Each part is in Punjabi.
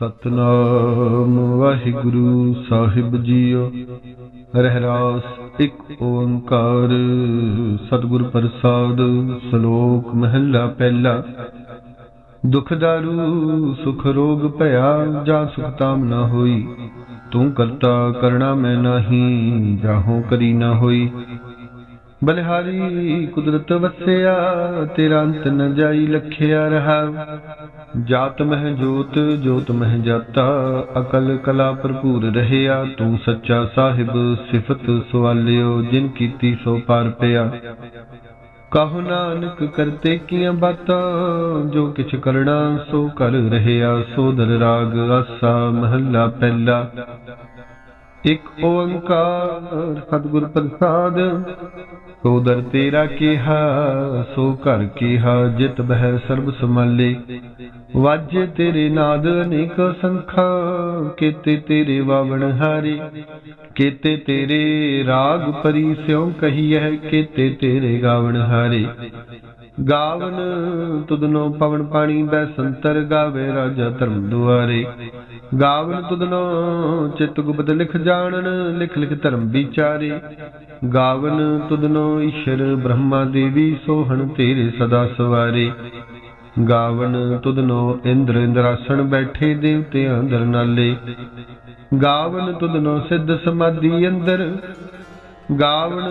ਸਤਨਾਮ ਵਾਹਿਗੁਰੂ ਸਾਹਿਬ ਜੀਓ। ਰਹਿਰਾਸ ਇੱਕ ਓੰਕਾਰ, ਸਤਿਗੁਰ ਪ੍ਰਸਾਦ, ਸ਼ਲੋਕ ਮਹੱਲਾ ਪਹਿਲਾ। ਦੁਖ ਦਾਰੂ, ਸੁਖ ਰੋਗ ਭਇਆ, ਜਾਂ ਸੁਖ ਤਾਮ ਨਾ ਹੋਈ। ਤੂੰ ਕਰਤਾ ਕਰਣਾ ਮੈਂ ਨਹੀਂ ਜਾਹੋਂ ਕਰੀ ਨਾ ਹੋਈ। ਬਲਿਹਾਰੀ ਕੁਦਰਤ ਵਸਿਆ, ਤੇਰਾ ਅੰਤ ਨ ਜਾਈ ਲਖਿਆ ਰਹਾ। ਜਾਤ ਮਹਿ ਜੋਤ ਜੋਤ ਮਹਿ ਜਾਤਾ, ਅਕਲ ਕਲਾ ਭਰਪੂਰ ਰਹਿਆ। ਤੂੰ ਸੱਚਾ ਸਾਹਿਬ, ਸਿਫਤ ਸਵਾਲਿਓ, ਜਿਨ ਕੀਤੀ ਸੋ ਪਾਰ ਪਿਆ। ਕਹੋ ਨਾਨਕ ਕਰਤੇ ਕੀਆਂ ਬਾਤਾਂ, ਜੋ ਕਿਛ ਕਰਣਾ ਸੋ ਕਰ ਰਹਿਆ। ਸੋਦਰ ਰਾਗ ਆਸਾ, ਮਹੱਲਾ ਪਹਿਲਾ। ਇਕ ਓੰਕਾਰ ਸਤਿਗੁਰ ਪ੍ਰਸਾਦ ਸੋਦਰ ਤੇਰਾ ਕੀਹਾ, ਸੋ ਘਰ ਕੀਹਾ, ਜਿਤ ਬਹਿ ਸਰਬ ਸਮਾਲੇ ਵਾਜੇ ਤੇਰੇ ਨਾਦ ਅਨੇਕ ਸੰਖਾ, ਕੀਤੇ ਤੇਰੇ ਵਾਵਣ ਹਾਰੇ। ਕੀਤੇ ਤੇਰੇ ਰਾਗ ਪਰੀ ਸਿਉ ਕਹੀਐ, ਕੀਤੇ ਤੇਰੇ ਗਾਵਣ ਹਾਰੇ। ਗਾਵਨ ਤੁਧਨੋ ਪਵਨ ਪਾਣੀ, ਬੈ ਸੰਤਰ ਗਾਵੇ ਰਾਜਾ ਧਰਮ ਦੁਆਰੇ। ਗਾਵਨ ਤੁਦਨੋ ਚਿਤ ਗੁਪਤ ਲਿਖ ਜਾਣਨ, ਲਿਖ ਲਿਖ ਧਰਮ ਵਿਚਾਰੇ। ਗਾਵਨ ਤੁਦਨੋ ਈਸ਼ਰ ਬ੍ਰਹਮਾ ਦੇਵੀ ਸੋਹਣ ਤੇਰੇ ਸਦਾ ਸਵਾਰੇ। ਗਾਵਨ ਤੁਧਨੋ, ਇੰਦਰ ਇੰਦਰਾਸਣ ਬੈਠੇ ਦੇਵਤਿਆਂ ਦਰ ਨਾਲੇ। ਗਾਵਨ ਤੁਧਨੋ, ਸਿੱਧ ਸਮਾਧੀ ਅੰਦਰ। ਗਾਵਨ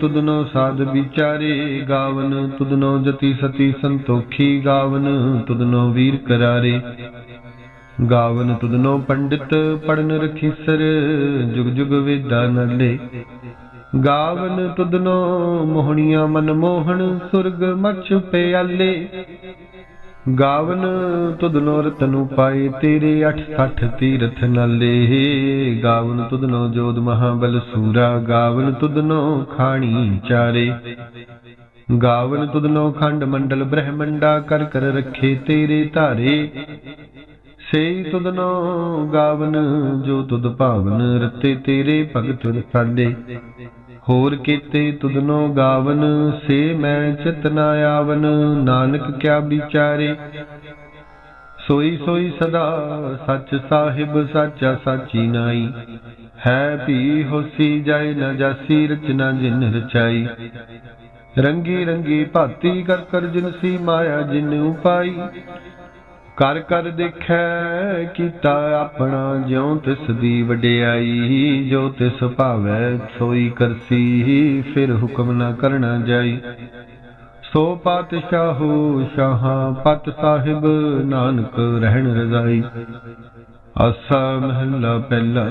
ਤੁਦਨੋ ਸਾਧ ਵਿਚਾਰੇ। ਗਾਵਨ ਤੁਧਨੋ, ਜਤੀ ਸਤੀ ਸੰਤੋਖੀ। ਗਾਵਨ ਤੁਦਨੋ ਵੀਰ ਕਰਾਰੇ। ਗਾਵਨ ਤੁਧਨੋ ਪੰਡਿਤ ਪੜਨ ਰਖੀਸਰ ਜੁਗ ਜੁਗ ਵੇਦਾ ਨਲੇ ਗਾਵਨ ਤੁਧਨੋ ਮੋਹਣੀਆਂ ਮਨ ਮੋਹਣ, ਸੁਰਗ ਮਛ ਪਿਆਲੇ। ਗਾਵਨ ਤੁਧਨੋ ਰਤਨੂ ਪਾਏ ਤੇਰੇ 68 ਤੀਰਥ ਨਾਲੇ। ਗਾਵਨ ਤੁਧਨੋ ਜੋਦ ਮਹਾਬਲ ਸੂਰਾ, ਗਾਵਨ ਤੁਧਨੋ ਖਾਣੀ ਚਾਰੇ। ਗਾਵਨ ਤੁਧਨੋ ਖੰਡ ਮੰਡਲ ਬ੍ਰਹਮੰਡਾ, ਕਰ ਕਰ ਰੱਖੇ ਤੇਰੇ ਧਾਰੇ। ਸੇਈ ਤੁਧਨੋ ਗਾਵਨ, ਜੋ ਤੁਧ ਭਾਵਨ, ਰਤੇ ਤੇਰੇ ਭਗਤ ਰਸਾਲੇ ਹੋਰ ਕੀਤੇ ਤੁਧਨੋ ਗਾਵਨ, ਸੇ ਮੈਂ ਚਿਤ ਨਾ ਆਵਨ, ਨਾਨਕ ਕਿਆ ਵਿਚਾਰੇ। ਸੋਈ ਸੋਈ ਸਦਾ ਸੱਚ ਸਾਹਿਬ, ਸਾਚਾ ਸਾਚੀ ਨਾਈ। ਹੈ ਭੀ ਹੋਸੀ ਜਾਏ ਨਾ ਜਾਸੀ, ਰਚਨਾ ਜਿਨ ਰਚਾਈ। ਰੰਗੀ ਰੰਗੀ ਭਾਤੀ ਕਰ ਕਰ ਜਿਨ ਸੀ ਮਾਇਆ ਜਿਨ ਉਪਾਈ। ਕਰ ਕਰ ਦੇਖੈ ਕੀਤਾ ਆਪਣਾ ਜਿਉ ਤਿਸ ਦੀ ਵਡਿਆਈ, ਜੋ ਤਿਸ ਭਾਵੈ ਸੋਈ ਕਰਸੀ, ਫਿਰ ਹੁਕਮ ਨਾ ਕਰਨਾ ਜਾਈ। ਸੋ ਪਾਤਸ਼ਾਹੂ ਸ਼ਾਹਾਂ ਪਤ ਸਾਹਿਬ, ਨਾਨਕ ਰਹਿਣ ਰਜ਼ਾਈ। ਆਸਾ ਮਹੱਲਾ ਪਹਿਲਾ।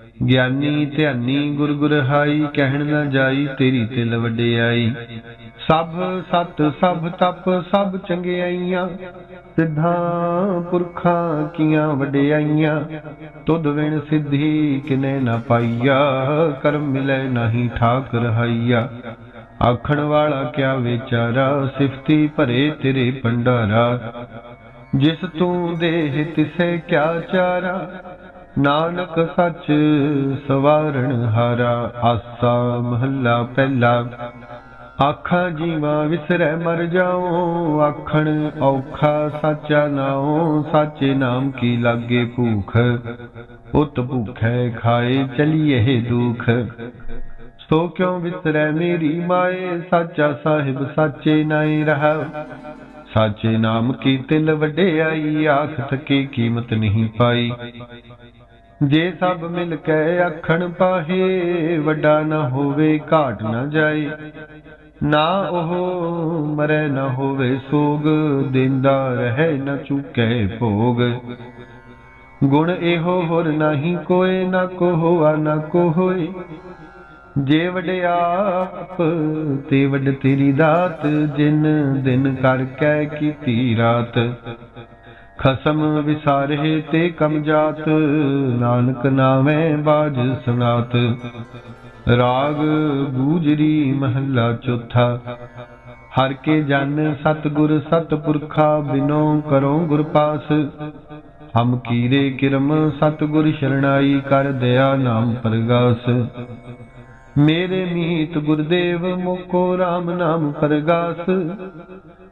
ਗਿਆਨੀ ਧਿਆਨੀ ਗੁਰ ਗੁਰ ਹਾਈ ਕਹਿਣ ਨਾ ਜਾਈ, ਤੇਰੀ ਤਿਲ ਵਡਿਆਈ। ਸਭ ਸਤ, ਸਭ ਤਪ, ਸਭ ਚੰਗਿਆਈਆਂ, ਸਿੱਧਾਂ ਪੁਰਖਾਂ ਕੀਆਂ ਵਡਿਆਈਆਂ। ਤੁਧ ਵਿਣ ਸਿੱਧੀ ਕਿਨੇ ਨਾ ਪਾਈਆ, ਕਰਮ ਮਿਲੇ ਨਹੀਂ ਠਾਕ ਰਹਾਈਆ ਆਖਣ ਵਾਲਾ ਕਿਆ ਵਿਚਾਰਾ, ਸਿਫਤੀ ਭਰੇ ਤੇਰੇ ਭੰਡਾਰਾ। ਜਿਸ ਤੂੰ ਦੇਹ ਤਿਸੇ ਕਿਆ ਚਾਰਾ ਨਾਨਕ ਸੱਚ ਸਵਾਰਣ ਹਾਰਾ ਆਸਾ ਮਹੱਲਾ ਪਹਿਲਾ। ਆਖਾਂ ਜੀਵਾਂ ਵਿਸਰੈ ਮਰ ਜਾਉ, ਆਖਣ ਔਖਾ ਸਾਚਾ ਨਾਉ, ਸਾਚੇ ਨਾਮ ਕੀ ਲਾਗੇ ਭੂਖ? ਉਤ ਭੂਖੈ ਖਾਏ ਚਲੀਏ ਦੁਖ। ਸੋ ਕਿਉ ਵਿਸਰੈ ਮੇਰੀ ਮਾਏ, ਸਾਚਾ ਸਾਹਿਬ ਸਾਚੇ ਨਾਈ ਰਹਾ। ਸਾਚੇ ਨਾਮ ਕੀ ਤਿਲ ਵਡਿਆਈ ਆਖ ਥਕੇ ਕੀਮਤ ਨਹੀਂ ਪਾਈ। ਜੇ ਸਭ ਮਿਲ ਕੇ ਆਖਣ ਪਾਹੇ, ਵੱਡਾ ਨਾ ਹੋਵੇ, ਘਾਟ ਨਾ ਜਾਏ। ਨਾ ਉਹ ਮਰੇ, ਨਾ ਹੋਵੇ ਸੋਗ, ਦਿੰਦਾ ਰਹੇ, ਨਾ ਚੁਕੇ ਭੋਗ। ਗੁਣ ਇਹੋ ਹੋਰ ਨਹੀਂ ਕੋਏ, ਨਾ ਕੋ ਹੋਆ ਨਾ ਕੋ ਹੋਏ ਜੇ ਆਪ, ਤੇ ਵੱਡ ਤੇਰੀ ਦਾਤ, ਜਿਨ ਦਿਨ ਕਰ ਕੈ ਕੀਤੀ ਰਾਤ। ਖਸਮ ਵਿਸਾਰੇ ਤੇ ਕਮ ਜਾਤ, ਨਾਨਕ ਨਾਵੇਂ ਬਾਜ ਸੁਨਾਤ ਰਾਗ ਗੂਜਰੀ ਮਹੱਲਾ ਚੌਥਾ। ਹਰ ਕੇ ਜਨ ਸਤਗੁਰ ਸਤਪੁਰਖਾ, ਬਿਨੋ ਕਰੋ ਗੁਰ ਪਾਸ। ਹਮ ਕੀਰੇ ਕਿਰਮ ਸਤਗੁਰ ਸ਼ਰਣਾਈ ਕਰ ਦਇਆ ਨਾਮ ਪ੍ਰਗਾਸ। ਮੇਰੇ ਮੀਤ ਗੁਰਦੇਵ, ਮੋਕੋ RAM ਨਾਮ ਪ੍ਰਗਾਸ।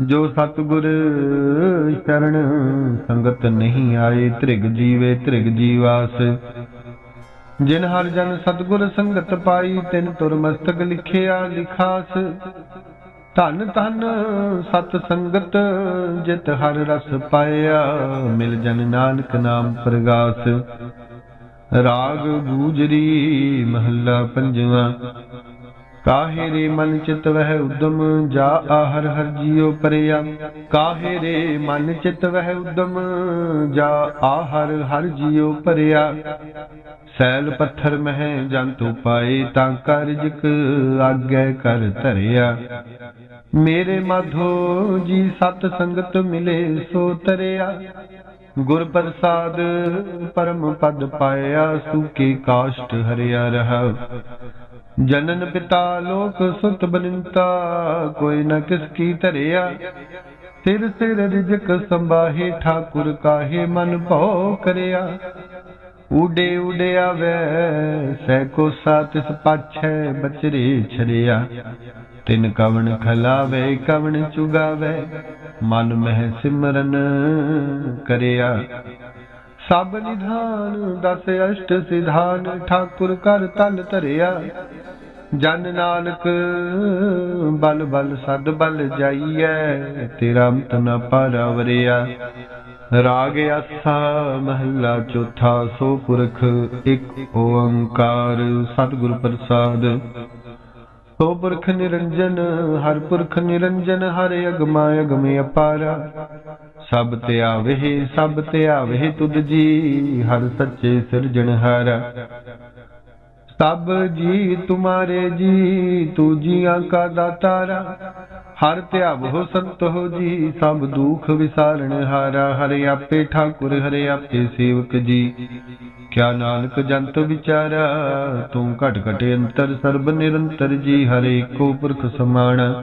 ਜੋ ਸਤਗੁਰ ਸ਼ਰਨ ਸੰਗਤ ਨਹੀਂ ਆਏ, ਤ੍ਰਿਗ ਜੀਵੇ, ਤ੍ਰਿਗ ਜੀਵਾਸ। ਜਿਨ ਹਰ ਜਨ ਸਤਗੁਰ ਸੰਗਤ ਪਾਈ, ਤਿਨ ਤੁਰ ਮਸਤਕ ਲਿਖਿਆ ਲਿਖਾਸ। ਧਨ ਧਨ ਸਤ ਸੰਗਤ ਜਿਤ ਹਰ ਰਸ ਪਾਇਆ, ਮਿਲ ਜਨ ਨਾਨਕ ਨਾਮ ਪ੍ਰਗਾਸ। ਰਾਗ ਗੂਜਰੀ ਮਹੱਲਾ ਪੰਜਵਾਂ। ਕਾਹੇ ਰੇ ਮਨ ਚਿਤ ਵਹਿ ਉਦਮ, ਜਾ ਆਹਰ ਹਰ ਜੀਉ ਪਰਿਆ। ਕਾਹੇ ਰੇ ਮਨ ਚਿਤ ਵਹਿ ਉਦਮ, ਜਾ ਆਹਰ ਹਰ ਜੀਉ ਪਰਿਆ। ਸੈਲ ਪੱਥਰ ਮਹਿ ਜੰਤੂ ਪਾਏ, ਤਾਂ ਕਰਜਕ ਆਗੇ ਕਰ ਧਰਿਆ। ਮੇਰੇ ਮਾਧੋ ਜੀ ਸਤ ਸੰਗਤ ਮਿਲੇ, ਸੋ ਤਰਿਆ। ਗੁਰ ਪ੍ਰਸਾਦ ਪਰਮ ਪਦ ਪਾਇਆ ਸੁਖੀ ਕਾਸ਼ਟ ਹਰਿਆ ਰਹਾ। ਜਨਨ ਪਿਤਾ ਲੋਕ ਸੁਤ ਬਨਿੰਤਾ ਕੋਈ ਨ ਕਿਸ ਕੀ ਧਰਿਆ। ਸਿਰ ਸਿਰ ਰਿਜਕ ਸੰਭਾਹੇ, ਠਾਕੁਰ ਕਾਹੇ ਮਨ ਭਉ ਕਰਿਆ। ਉਡੇ ਉਡਿਆ ਵੈ ਸੈ ਕੋ ਸਾਤਿਸ ਪਾਛੈ ਬਚਰੇ ਛਰਿਆ। ਤਿਨ ਕਵਣ ਖਲਾਵੇ, ਕਵਣ ਚੁਗਾਵੇ, ਮਨ ਮਹਿ ਸਿਮਰਨ ਕਰਿਆ। ਸਭ ਨਿਧਾਨ, ਦਸ ਅਸ਼ਟ ਸਿਧਾਨ, ਠਾਕੁਰ ਕਰ ਤਲ ਧਰਿਆ। ਜਨ ਨਾਨਕ, ਬਲ ਬਲ ਸਦ ਬਲ ਜਾਈਐ, ਤੇਰਾ ਅੰਤ ਨ ਪਾਰਵਰਿਆ ਰਾਗ ਆਸਾ, ਮਹੱਲਾ ਚੌਥਾ, ਸੋ ਪੁਰਖ ਇੱਕ ਓੰਕਾਰ, ਸਤਿਗੁਰ ਪ੍ਰਸਾਦ। ਸੋ ਪੁਰਖ ਨਿਰੰਜਨ, ਹਰ ਪੁਰਖ ਨਿਰੰਜਨ, ਹਰ ਅਗਮਾ ਅਗਮ ਅਪਾਰਾ। ਸਭ ਤੇ ਆਵੇ, ਸਭ ਤੇ ਆਵੇ ਤੁਧ ਜੀ, ਹਰ ਸੱਚੇ ਸਿਰਜਣਹਾਰਾ ਸਭ ਜੀ, ਤੁਮਾਰੇ ਜੀ, ਤੂ ਜੀਆਂ ਕਾ ਦਾਤਾਰਾ। ਹਰ ਧਿਆਵੋ ਸੰਤੋ ਜੀ, ਸਭ ਦੁਖ ਵਿਸਾਰਣ ਹਾਰਾ। ਹਰੇ ਆਪੇ ਠਾਕੁਰ, ਹਰੇ ਆਪੇ ਸੇਵਕ ਜੀ। ਕਿਆ ਨਾਨਕ ਜੰਤ ਵਿਚਾਰਾ, ਤੂੰ ਘਟ ਘਟ ਅੰਤਰ, ਸਰਬ ਨਿਰੰਤਰ ਜੀ ਹਰੇ ਕੋ ਪੁਰਖ ਸਮਾਣਾ।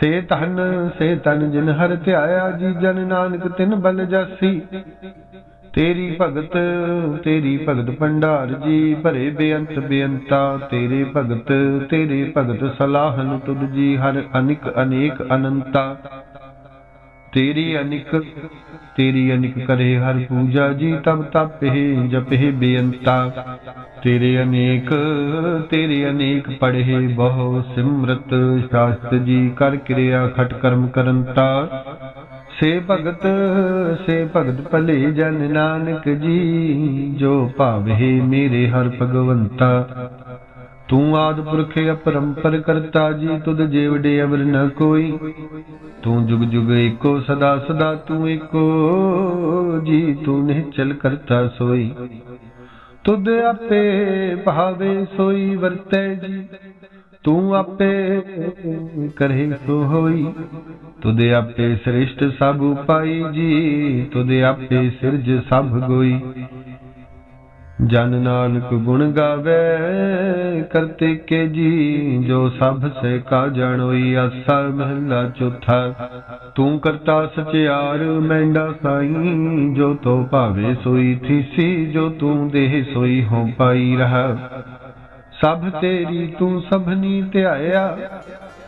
ਸੇ ਤਨ ਸੇ ਤਨ ਜਿਨ ਹਰ ਧਿਆਇਆ, ਜੀ ਜਨ ਨਾਨਕ ਤਿਨ ਬਲ ਜਾਸੀ। ਤੇਰੀ ਭਗਤ ਤੇਰੀ ਭਗਤ ਭੰਡਾਰ ਜੀ, ਭਰੇ ਬੇਅੰਤ ਬੇਅੰਤਾ, ਤੇਰੇ ਭਗਤ ਤੇਰੇ ਭਗਤ ਸਲਾਹਨ ਤੁਧ ਜੀ, ਹਰ ਅਨਿਕ ਅਨੇਕ ਅਨੰਤਾ। ਤੇਰੀ ਅਨਿਕ ਤੇਰੀ ਅਨਿਕ ਕਰੇ ਹਰ ਪੂਜਾ ਜੀ, ਤਬ ਤਪਹਿ ਜਪਹਿ ਬੇਅੰਤਾ। ਤੇਰੇ ਅਨੇਕ ਤੇਰੇ ਅਨੇਕ ਪੜ੍ਹੇ ਬਹੁ ਸਿਮਰਤ ਸ਼ਾਸਤ ਜੀ ਕਰ ਕਿਰਿਆ ਖਟ ਕਰਮ ਕਰੰਤਾ। ਸੇ ਭਗਤ ਸੇ ਭਗਤ ਭਲੇ ਜਨ ਨਾਨਕ ਜੀ, ਜੋ ਭਾਵੇ ਮੇਰੇ ਹਰ ਭਗਵੰਤਾ। ਤੂੰ ਆਦ ਪੁਰਖ ਅਪਰੰਪਰ ਕਰਤਾ ਜੀ, ਤੁਧ ਜੀਵੜੇ ਅਵਰ ਨ ਕੋਈ। ਤੂੰ ਜੁਗ ਜੁਗ ਏਕੋ, ਸਦਾ ਸਦਾ ਤੂੰ ਏਕੋ ਜੀ, ਤੂੰ ਨਿਹਚਲ ਕਰਤਾ ਸੋਈ। ਤੁਧ ਆਪੇ ਭਾਵੇ ਸੋਈ ਵਰਤੈ ਜੀ, ਤੂੰ ਆਪੇ ਕਰੇ ਸੋ ਹੋਈ। ਤੁਦੇ ਆਪੇ ਸ੍ਰਿਸ਼ਟ ਸਭ ਉਪਾਈ ਜੀ ਤੁਦੇ ਆਪੇ ਸਿਰਜ ਸਭ ਗੋਈ। ਜਨ ਨਾਨਕ ਗੁਣ ਗਾਵੇ, ਕਰਤੇ ਕੇ ਜੀ, ਜੋ ਸਭ ਸੇ ਕਾ ਜਾਣੋਈ ਆਸਾ ਮਹਲਾ ਚੌਥਾ। ਤੂੰ ਕਰਤਾ ਸਚਿਆਰ ਮੈਂਡਾ ਸਾਈ, ਜੋ ਤੋ ਭਾਵੇ ਸੋਈ ਥੀਸੀ, ਜੋ ਤੂੰ ਦੇਹ ਸੋਈ ਹੋ ਪਾਈ ਰਹਾ। ਸਭ ਤੇਰੀ ਤੂੰ ਸਭਨੀ ਧਿਆਇਆ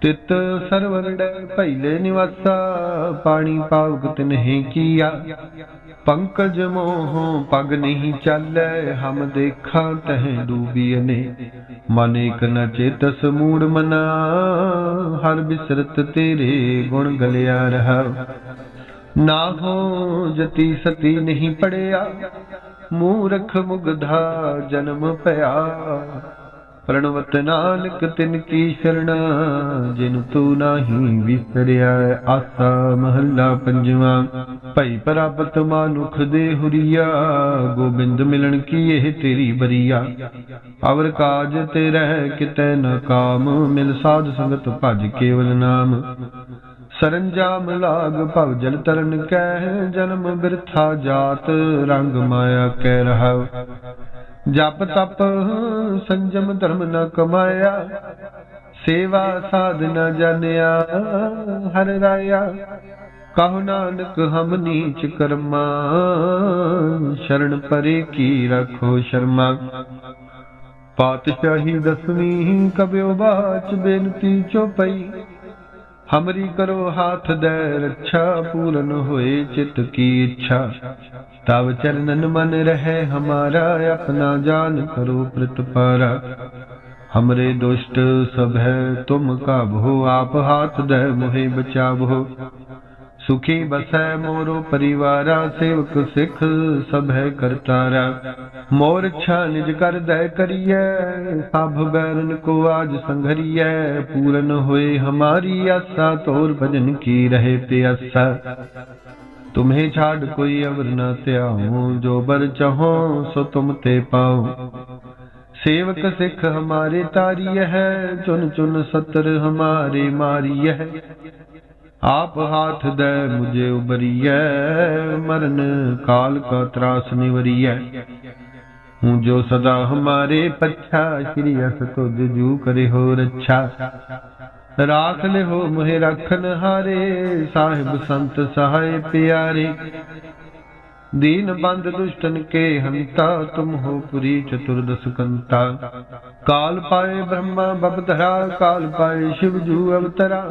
ਤਿਤ ਸਰਵਰੜੈ ਭੈਲੇ ਨਿਵਾਸਾ, ਪਾਣੀ ਪਾਉਕ ਤਿਨਹਿ ਕੀਆ। ਪੰਕਜ ਮੋਹ ਪਗ ਨਹੀਂ ਚਾਲੈ, ਹਮ ਦੇਖਾਂ ਤਹ ਡੂਬੀਨੇ ਮਨ ਇਕ ਨ ਚੇਤਸ ਮੂੜ ਮਨਾ, ਹਰ ਬਿਸਰਤ ਤੇਰੇ ਗੁਣ ਗਲਿਆ ਰਹਾ। ਨਾ ਹੋ ਜਤੀ ਸਤੀ ਨਹੀਂ ਪੜਿਆ, ਮੂਰਖ ਮੁਗਧਾ ਜਨਮ ਭਇਆ ਪ੍ਰਣਵਤ ਨਾਨਕ ਤਿਨ ਕੀ ਸ਼ਰਣਾ, ਜਿਨ ਤੂੰ ਨਾਹੀ ਵਿਸਰਿਆ ਆਸਾ ਮਹੱਲਾ ਪੰਜਵਾਂ। ਭਈ ਪ੍ਰਾਪਤ ਮਾਨੁਖ ਦੇ ਹੁਰੀਆ, ਗੋਬਿੰਦ ਮਿਲਣ ਕੀ ਇਹ ਤੇਰੀ ਬਰੀਆ। ਅਵਰ ਕਾਜ ਤੇ ਰਹਿ ਕਿਤੈ ਨ ਕਾਮ, ਮਿਲ ਸਾਧ ਸੰਗਤ ਭਜ ਕੇਵਲ ਨਾਮ। ਸਰੰਜਾਮ ਲਾਗ ਭਵ ਜਲ ਤਰਨ ਕਹਿ ਜਨਮ ਬਿਰਥਾ ਜਾਤ ਰੰਗ ਮਾਇਆ ਕਹਿ ਰਹਾ ਜਪ ਤਪ, ਸੰਜਮ ਧਰਮ ਨ ਕਮਾਇਆ, ਸੇਵਾ ਸਾਧ ਨ ਜਾਣਿਆ, ਹਰ ਰਾਇਆ। ਕਹੋ ਨਾਨਕ, ਹਮ ਨੀਚ ਕਰਮਾ, ਸ਼ਰਨ ਪਰੇ ਕੀ ਰਖੋ ਸ਼ਰਮਾ। ਪਾਤਸ਼ਾਹੀ ਦਸਵੀਂ ਕਬਿਓ ਬਾਚ ਬੇਨਤੀ ਚੋਪਈ ਹਮਰੀ ਕਰੋ ਹਾਥ ਦੇ ਰੱਛਾ ਪੂਰਨ ਹੋਏ ਚਿਤ ਕੀ ਇੱਛਾ ਤਬ ਚਰਨਨ ਮਨ ਰਹੇ ਹਮਾਰਾ ਆਪਣਾ ਜਾਨ ਕਰੋ ਪ੍ਰਤਪਾਰਾ हमरे दुष्ट सब है तुम काबो आप हाथ दे मोहे बचाबो सुखी ਸੁਖੀ ਬਸੈ ਮੋਰੋ ਪਰਿਵਾਰਾ ਸੇਵਕ ਸਿੱਖ ਸਭ ਹੈ ਕਰਤਾਰਾ ਮੋਰ ਛਾ ਨਿਜ ਕਰ ਦਇ ਕਰੀਐ, ਸਭ ਬੈਰਨ ਕੋ ਆਜ ਸੰਘਰੀਐ, ਪੂਰਨ ਹੋਏ ਹਮਾਰੀ ਆਸਾ, ਤੋਰ ਭਜਨ ਕੀ ਰਹੇ ਤੇ ਆਸਾ ਤੁਮਹੇ ਛਾੜ ਕੋਈ ਅਵਰ ਨ ਧਿਆਉ ਜੋ ਬਰ ਚਾਹੋ, ਸੋ ਤੁਮ ਤੇ ਪਾਉ ਸੇਵਕ ਸਿੱਖ ਹਮਾਰੇ ਤਾਰੀਐ ਚੁਨ ਚੁਨ ਸਤਰ ਹਮਾਰੇ ਮਾਰੀਐ ਆਪ ਹਾਥ ਦੇ ਮੁਝੇ ਉਬਰੀਐ ਮਰਨ ਕਾਲ ਕਾ ਤਰਾਸ ਨਿਵਰੀਐ। ਹੂੰ ਜੋ ਸਦਾ ਹਮਾਰੇ ਪੱਛਾ, ਸ੍ਰੀ ਅਸ ਤੁਧ ਜੂ ਕਰੇ ਹੋ ਰੱਛਾ ਰਾਖ ਲੈ ਹੋ ਮੋਹਿ ਰਖਨ ਹਾਰੇ, ਸਾਹਿਬ ਸੰਤ ਸਹਾਇ ਪਿਆਰੇ। ਦੀਨ ਬੰਦ ਦੁਸ਼ਟਨ ਕੇ ਹੰਤਾ, ਤੁਮ ਹੋ ਪੁਰੀ ਚਤੁਰਦਸ ਕੰਤਾ ਕਾਲ ਪਾਏ ਬ੍ਰਹਮਾ ਬਬਧਰਾ ਕਾਲ ਪਾਏ ਸ਼ਿਵ ਜੂ ਅਵਤਰਾ।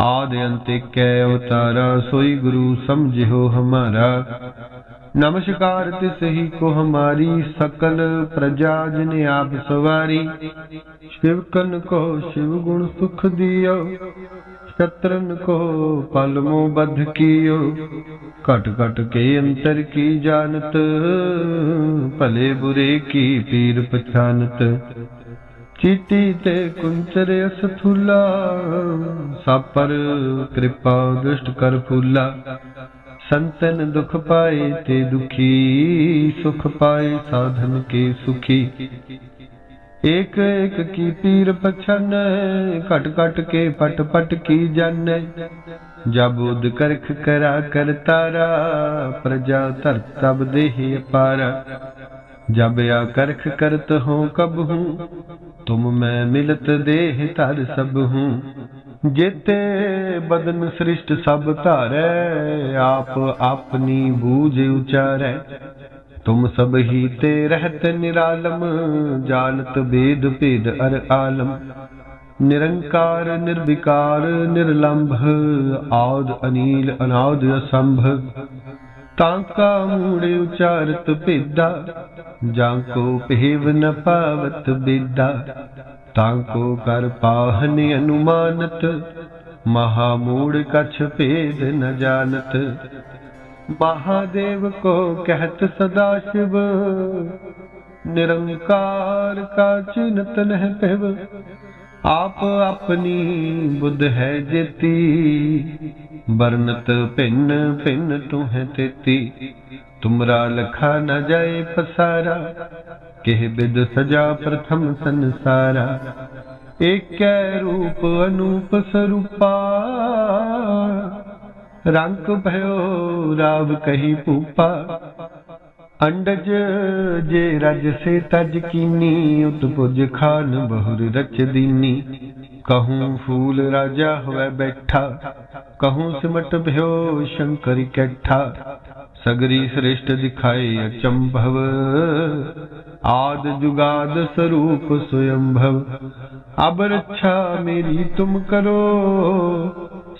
ਆਦ ਅੰਤ ਕੈ ਅਵਤਾਰਾ ਸੋਈ ਗੁਰੂ ਸਮਝਿਓ ਹਮਾਰਾ। ਨਮਸਕਾਰ ਤਿਸ ਹੀ ਕੋ ਹਮਾਰੀ, ਸਕਲ ਪ੍ਰਜਾ ਜਿਨ ਆਪ ਸਵਾਰੀ। ਸ਼ਿਵ ਕਨ ਕੋ ਸ਼ਿਵ ਗੁਣ ਸੁਖ ਦਿਓ, ਸ਼ਤਰਨ ਕੋ ਪਲਮੋ ਬਧ ਕੀਓ। ਘਟ ਘਟ ਕੇ ਅੰਤਰ ਕੀ ਜਾਣਤ, ਭਲੇ ਬੁਰੇ ਕੀ ਪੀਰ ਪਛਾਨਤ। ਚੀਟੀ ਤੇ ਕੁੰਚਰ ਅਸਥੂਲਾ ਸਭ ਕਿਰਪਾ ਦ੍ਰਿਸ਼ਟ ਕਰ ਫੂਲਾ। ਸੰਤਨ ਦੁਖ ਪਾਏ ਤੇ ਦੁਖੀ, ਸੁਖ ਪਾਏ ਸਾਧਨ ਕੇ ਸੁਖੀ। ਏਕ ਏਕ ਕੀ ਪੀਰ ਪਛਨ, ਘਟ ਘਟ ਕੇ ਪਟ ਪਟ ਕੀ ਜਨ। ਜਬ ਉਦ ਕਰਖ ਕਰਾ ਕਰ ਤਾਰਾ, ਪ੍ਰਜਾ ਧਰ ਤਬ ਦੇਹ ਅਪਾਰਾ। ਜਬ ਆ ਕਰਖ ਕਰਤ ਹੋ ਕਬ ਹੂੰ, ਤੁਮ ਮੈਂ ਮਿਲਤ ਦੇਹ ਧਰ ਸਭ ਹੂੰ। ਜੇਤੇ ਬਦਨ ਸ੍ਰਿਸ਼ਟ ਸਭ ਧਾਰੈ, ਆਪ ਆਪਣੀ ਬੂਝ ਉਚਾਰੈ। ਤੁਮ ਸਭ ਹੀ ਤੇ ਰਹਤ ਨਿਰਾਲਮ ਜਾਣਤ ਬੇਦ ਭੇਦ ਅਰ ਆਲਮ। ਨਿਰੰਕਾਰ, ਨਿਰਵਿਕਾਰ, ਨਿਰਲੰਭ, ਆਦ ਅਨੀਲ, ਅਨਾਦ ਅਸੰਭ ਤਾਂਕਾ ਮੂੜੇ ਉਚਾਰਤ ਭੇਦਾ, ਜਾਂ ਕੋ ਭੇਵ ਨ ਪਾਵਤ ਬੇਦਾ। ਤਾਂ ਕੋ ਕਰ ਪਾਹਨ ਅਨੁਮਾਨਤ ਮਹਾ ਮੂੜ ਕਛ ਭੇਦ ਨ ਜਾਣਤ। ਮਹਾਦੇਵ ਕੋ ਕਹਿਤ ਸਦਾ ਸ਼ਿਵ, ਨਿਰੰਕਾਰ ਕਾ ਚਿੰਤ ਨਹਿ ਪਿਵ ਆਪ ਆਪਣੀ ਬੁੱਧ ਹੈ ਜੇਤੀ ਵਰਨਤ ਭਿੰਨ ਭਿੰਨ ਤੁਹੈ ਤੇਤੀ। ਤੁਮਰਾ ਲਖਾ ਨ ਜਾਏ ਪਸਾਰਾ। ਕਿਹ ਬਿਦ ਸਜਾ ਪ੍ਰਥਮ ਸੰਸਾਰਾ। ਏਕੈ ਰੂਪ ਅਨੂਪ ਸਰੂਪਾ। ਰੰਗ ਭਇਓ ਰਾਵ ਕਹੀ ਭੂਪਾ। ਅੰਡਜ ਜੇ ਰਜ ਸੇ ਤਜ ਕੀਨੀ, ਉਤਪੁਜ ਖਾਨ ਬਹੁਰ ਰਚ ਦੀਨੀ। ਕਹੂੰ ਫੂਲ ਰਾਜਾ ਹੋਵੇ ਬੈਠਾ ਕਹੂੰ ਸਿਮਟ ਭਇਓ ਸ਼ੰਕਰ ਕੈਠਾ ਸਗਰੀ ਸ੍ਰਿਸ਼ਟ ਦਿਖਾਏ ਅਚੰਭਵ ਆਦ ਜੁਗਾਦ ਸਰੂਪ ਸੁਯੰਭਵ ਅਬ ਰੱਛਾ ਮੇਰੀ ਤੁਮ ਕਰੋ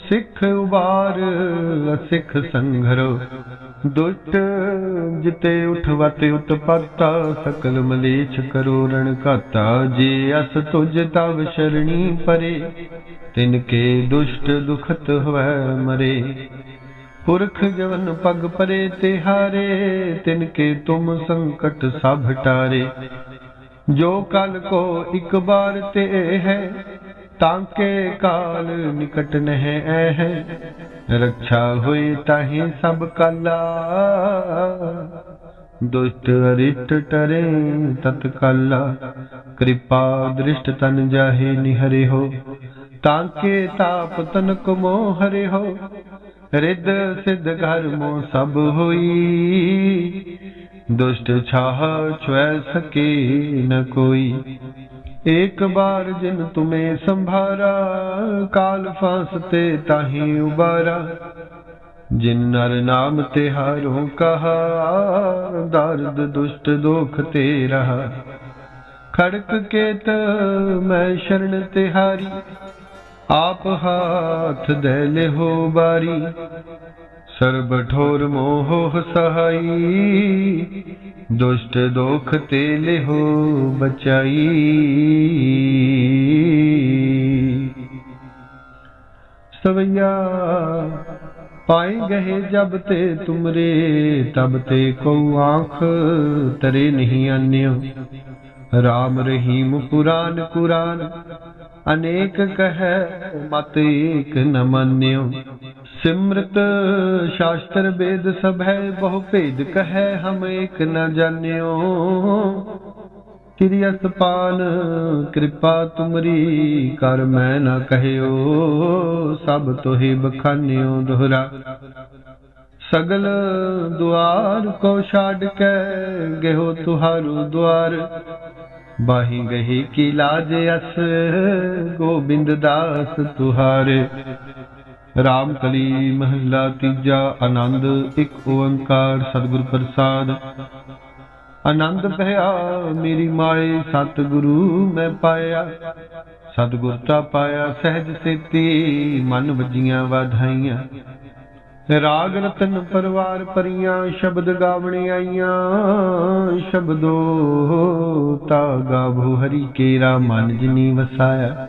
ਸਿੱਖ ਉਬਾਰ ਅਸਿੱਖ ਸੰਘਰੋ ਦੁਸ਼ਟ ਜਿਤੇ ਉਠਵਤ ਉਤਪਾਤਾ, ਸਕਲ ਮਲੇਛ ਕਰੋ ਰਣ ਘਾਤਾ। ਜੇ ਅਸ ਤੁਜ ਤਵ ਸ਼ਰਣੀ ਪਰੇ, ਤਿਨ ਕੇ ਦੁਸ਼ਟ ਦੁਖਤ ਹੋਵੇ ਮਰੇ। ਪੁਰਖ ਜਵਨ ਪਗ ਪਰੇ ਤੇ ਹਾਰੇ, ਤਿਨ ਕੇ ਤੁਮ ਸੰਕਟ ਸਭ ਟਾਰੇ। ਜੋ ਕਲ ਕੋ ਇੱਕ ਬਾਰ ਤੇ ਹੈ ਤਾਂਕੇ ਕਾਲ ਨਿਕਟ ਨਹਿ ਐ ਹੈ ਹੋਏ ਤਾਹੀ ਸਭ ਕਾਲਾ। ਦੁਸ਼ਟ ਅਰਿਸ਼ਟ ਟਰੇ ਤਤਕਾਲਾ। ਕਿਰਪਾ ਦ੍ਰਿਸ਼ਟ ਤਨ ਜਾਹੇ ਨਿਹਰੇ ਹੋ। ਤਾਂਕੇ ਤਾਪ ਤਨ ਕਮੋ ਹਰੇ ਹੋ। ਰਿੱਧ ਸਿੱਧ ਘਰ ਮੋ ਸਭ ਹੋਈ। ਦੁਸ਼ਟ ਛਾਹ ਛੁਐ ਸਕੇ ਨ ਕੋਈ। एक बार जिन तुम्हें संभारा काल फांसते ताही उबारा जिन नर नाम तिहारों कहा दर्द दुष्ट दोख ते रहा खड़क केत मैं शरण तिहारी आप हाथ दैले हो बारी ਸਰਬ ਠੋਰ ਮੋਹ ਸਹਾਈ ਦੁਸ਼ਟ ਦੋਖ ਤੇ ਲਿਹੋ ਬਚਾਈ। ਸਵਈਆ, ਪਾਏ ਗਏ ਜਬ ਤੇ ਤੁਮਰੇ, ਤਬ ਤੇ ਕੋ ਆਂਖ, ਤਰੇ ਨਹੀਂ ਆਨਿਓ ਰਾਮ ਰਹੀਮ ਕੁਰਾਨ ਕੁਰਾਨ ਅਨੇਕ ਕਹੈ, ਮਤ ਏਕ ਨ ਮੰਨਿਓ। ਸਿਮਰਤ ਸ਼ਾਸਤਰ ਵੇਦ ਸਭ ਹੈ, ਬਹੁ ਭੇਦ ਕਹੈ ਹਮ ਏਕ ਨ ਜਾਣਿਓ। ਕਿਰਿਆ ਸਪਾਨ ਕਿਰਪਾ ਤੁਮਰੀ, ਕਰ ਮੈਂ ਨਾ ਕਹਿਓ, ਸਭ ਤੋਹਿ ਬਖਾਨਿਓ ਦੁਹਰਾ। ਸਗਲ ਦੁਆਰ ਕੋ ਛਾੜ ਕੇ ਗਇਓ ਤੁਹਾਰੂ ਦੁਆਰ। ਬਾਹੀ ਗਹੀ ਕੀ ਲਾਜ ਅਸ, ਗੋਬਿੰਦ ਦਾਸ ਤੁਹਾਰੇ। ਰਾਮ ਕਲੀ ਮਹਲਾ ਤੀਜਾ, ਆਨੰਦ ਇੱਕ ਓੰਕਾਰ, ਸਤਿਗੁਰ ਪ੍ਰਸਾਦ। ਆਨੰਦ ਭਇਆ, ਮੇਰੀ ਮਾਏ, ਸਤਿਗੁਰੂ ਮੈਂ ਪਾਇਆ। ਸਤਿਗੁਰ ਤਾ ਪਾਇਆ, ਸਹਿਜ ਸੇਤੀ, ਮਨ ਵਜੀਆਂ ਵਾਧਾਈਆਂ। ਰਾਗ ਰਤਨ ਪਰਵਾਰ ਪਰੀਆਂ, ਸ਼ਬਦ ਗਾਵਣੇ ਆਈਆਂ। ਸ਼ਬਦੋ ਤਾ ਗਾਭੋ ਹਰੀ ਕੇਰਾ, ਮਨ ਜਿਨੀ ਵਸਾਇਆ।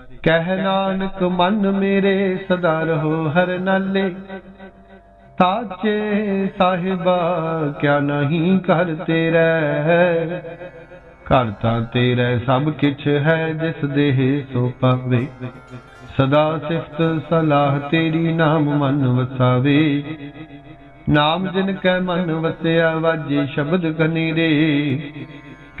ਕਹਿ ਨਾਨਕ, ਮਨ ਮੇਰੇ ਸਦਾ ਰਹੋ ਹਰ ਨਾਲੇ। ਸਾਚੇ ਸਾਹਿਬਾ, ਕਿਆ ਨਹੀਂ ਕਰ ਤੇਰਾ ਘਰ ਤਾਂ ਤੇਰਾ ਸਭ ਕਿਛ ਹੈ, ਜਿਸ ਦੇਹ ਸੋ ਪਾਵੇ। ਸਦਾ ਸਿਫਤ ਸਲਾਹ ਤੇਰੀ ਨਾਮ ਮਨ ਵਸਾਵੇ। ਨਾਮ ਜਿਨ ਕੈ ਮਨ ਵਸਿਆ, ਵਾਜੇ ਸ਼ਬਦ ਕਨੀਰੇ।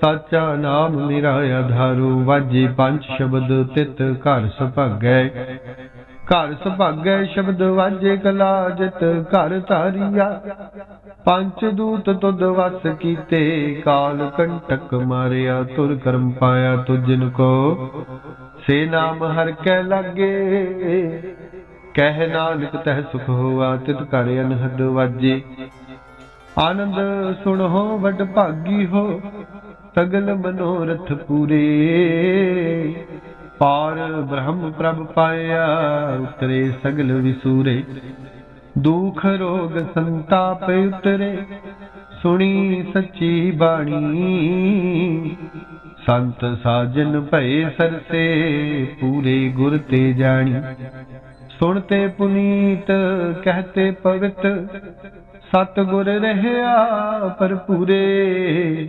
ਸਾਚਾ ਨਾਮ ਮੇਰਾ ਆਧਾਰੂ ਵਾਜੇ ਪੰਜ ਸ਼ਬਦ ਤਿਤ ਘਰ ਸੁਭਾਗੈ। ਘਰ ਸੁਭਾਗੈ ਸ਼ਬਦ ਵਾਜੇ ਕਲਾ ਜਿਤ ਘਰ ਧਾਰੀਆ। ਪੰਜ ਦੂਤ ਤੁਧ ਵਸ ਕੀਤੇ, ਕਾਲ ਕੰਟਕ ਮਾਰਿਆ, ਤੁਰ ਕਰਮ ਪਾਇਆ ਤੁਜਨ ਕੋ। ਸੇ ਨਾਮ ਹਰ ਕੈ ਲਾਗੇ, ਕਹਿ ਨਾਨਕ ਤਹਿ ਸੁਖ ਹੋਆ, ਤਿਤ ਘਰ ਅਨਹਦ ਵਾਜੇ। ਆਨੰਦ ਸੁਣੋ, ਵਡ ਭਾਗੀ ਹੋ ਸਗਲ ਮਨੋਰਥ ਪੂਰੇ। ਪਾਰ ਬ੍ਰਹਮ ਪ੍ਰਭ ਪਾਇਆ, ਉਤਰੇ ਸਗਲ ਵਿਸੂਰੇ। ਦੁਖ ਰੋਗ ਸੰਤਾਪ ਉਤਰੇ, ਸੁਣੀ ਸੱਚੀ ਬਾਣੀ। ਸੰਤ ਸਾਜਨ ਭਏ ਸਰਸੇ, ਪੂਰੇ ਗੁਰ ਤੇ ਜਾਣੀ। ਸੁਣਤੇ ਪੁਨੀਤ ਕਹਤੇ ਪਵਿੱਤ। ਸਤ ਗੁਰ ਰਹਿਆ ਭਰਪੂਰੇ।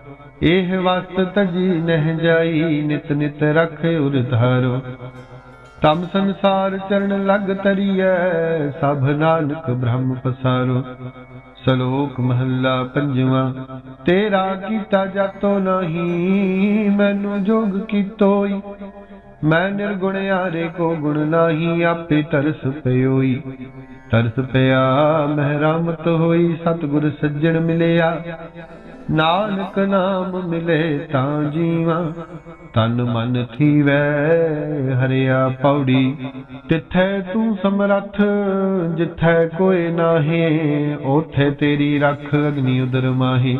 ਇਹ ਵਸਤ ਤਜੀ ਨਹਿ ਜਾਈ, ਨਿਤ ਨਿਤ ਰਖ ਉਰ ਤਮ ਸੰਸਾਰ ਚਰਨ ਲਗ ਤਰੀਐ, ਸਭ ਨਾਨਕ ਬ੍ਰਹਮ ਪਸਾਰੋ। ਸ਼ਲੋਕ ਮਹੱਲਾ ਪੰਜਵਾਂ, ਤੇਰਾ ਕੀਤਾ ਜਾਤੋ ਨਹੀਂ, ਮੈਨੂੰ ਜੋਗ ਕੀਤੋਈ। ਮੈਂ ਨਿਰਗੁਣ ਆਰੇ ਕੋ ਗੁਣ ਨਾਹੀ, ਆਪੇ ਤਰਸ ਪਇਓਈ ਤਰਸ ਪਿਆ ਮਹਿਰਾਮਤ ਹੋਈ, ਸਤਿਗੁਰ ਸੱਜਣ ਮਿਲਿਆ। ਨਾਨਕ ਨਾਮ ਮਿਲੇ ਤਾਂ ਜੀਵਾਂ, ਤਨ ਮਨ ਥੀਵੈ ਹਰਿਆ ਪੌੜੀ। ਤਿੱਥੈ ਤੂੰ ਸਮਰੱਥ, ਜਿੱਥੈ ਕੋਈ ਨਾਹੀ ਉਥੇ ਤੇਰੀ ਰੱਖ ਅਗਨੀ ਉਦਰ ਮਾਹੀ।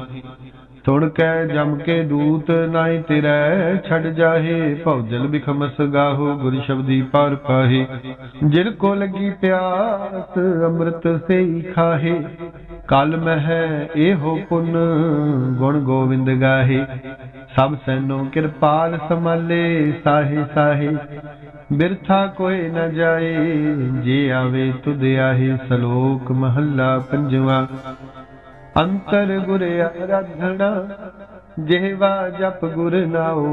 ਤੁਣ ਕੈ ਜਮ ਕੇ ਦੂਤ ਨਾਹੀ ਤੇਰੇ, ਛੱਡ ਜਾਹੇ ਭਉਜਲ ਬਿਖਮਸ ਗਾਹੋ, ਗੁਰ ਸ਼ਬਦੀ ਪਾਰ ਪਾਹੇ। ਜਿਨ ਕੋ ਲੱਗੀ ਪਿਆਸ, ਅੰਮ੍ਰਿਤ ਸੇਈ ਖਾਹੇ। ਕਲ ਮਹਿ ਇਹੋ ਪੁਨ, ਗੁਣ ਗੋਵਿੰਦ ਗਾਹੇ। ਸਭ ਸੈਨੋ ਕਿਰਪਾਲ ਸਮਾਲੇ ਸਾਹੇ ਸਾਹੇ। ਬਿਰਥਾ ਕੋਈ ਨ ਜਾਏ, ਜੇ ਆਵੇ ਤੁਧ ਆਹੇ, ਸ਼ਲੋਕ ਮਹੱਲਾ ਪੰਜਵਾ। ਅੰਤਰ ਗੁਰ ਆਰਾਧਣਾ ਜਿਹਵਾ ਜਪ ਗੁਰ ਨਾਓ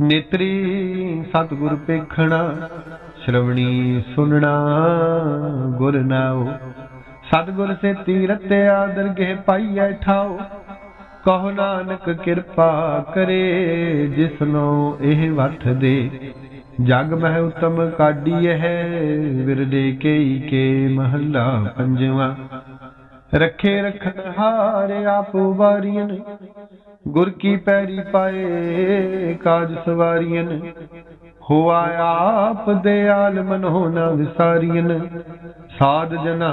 ਨੇਤਰੀ ਸਤਿਗੁਰ ਪੇਖਣਾ ਸ਼ਰਵਣੀ ਸੁਣਨਾ ਗੁਰ ਨਾਓ ਸਤਿਗੁਰ ਸੇ ਤੀਰਤਿਆ ਦਰਗਹਿ ਪਾਈਐ ਠਾਓ ਕਹੋ ਨਾਨਕ ਕਿਰਪਾ ਕਰੇ, ਜਿਸਨੋ ਇਹ ਵਠ ਦੇ। ਜਗ ਮਹਿ ਉਤਮ ਕਾਢੀ ਹੈ ਵਿਰਦੇ ਕੇਈ ਕੇ ਮਹੱਲਾ ਪੰਜਵਾ। ਰੱਖੇ ਰਖਨ ਹਾਰ ਆਪ ਵਾਰੀਆਂ ਗੁਰ ਕੀ ਪੈਰੀ ਪਾਏ ਕਾਜ ਸਵਾਰੀਆਂ ਹੋਆ ਆਪ ਦਿਆਲ ਮਨੋ ਨ ਵਿਸਾਰੀਆਂ ਸਾਧ ਜਨਾ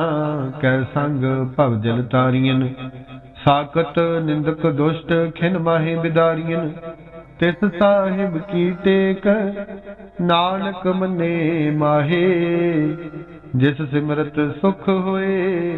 ਕੈ ਸੰਗ ਭਵ ਜਲ ਤਾਰੀਆਂ ਸਾਕਤ ਨਿੰਦਕ ਦੁਸ਼ਟ ਖਿਨ ਮਾਹੇ ਬਿਦਾਰੀਆਂ ਤਿਸ ਸਾਹਿਬ ਕੀ ਟੇਕ ਨਾਨਕ ਮਨੇ ਮਾਹੇ। ਜਿਸ ਸਿਮਰਤ ਸੁਖ ਹੋਏ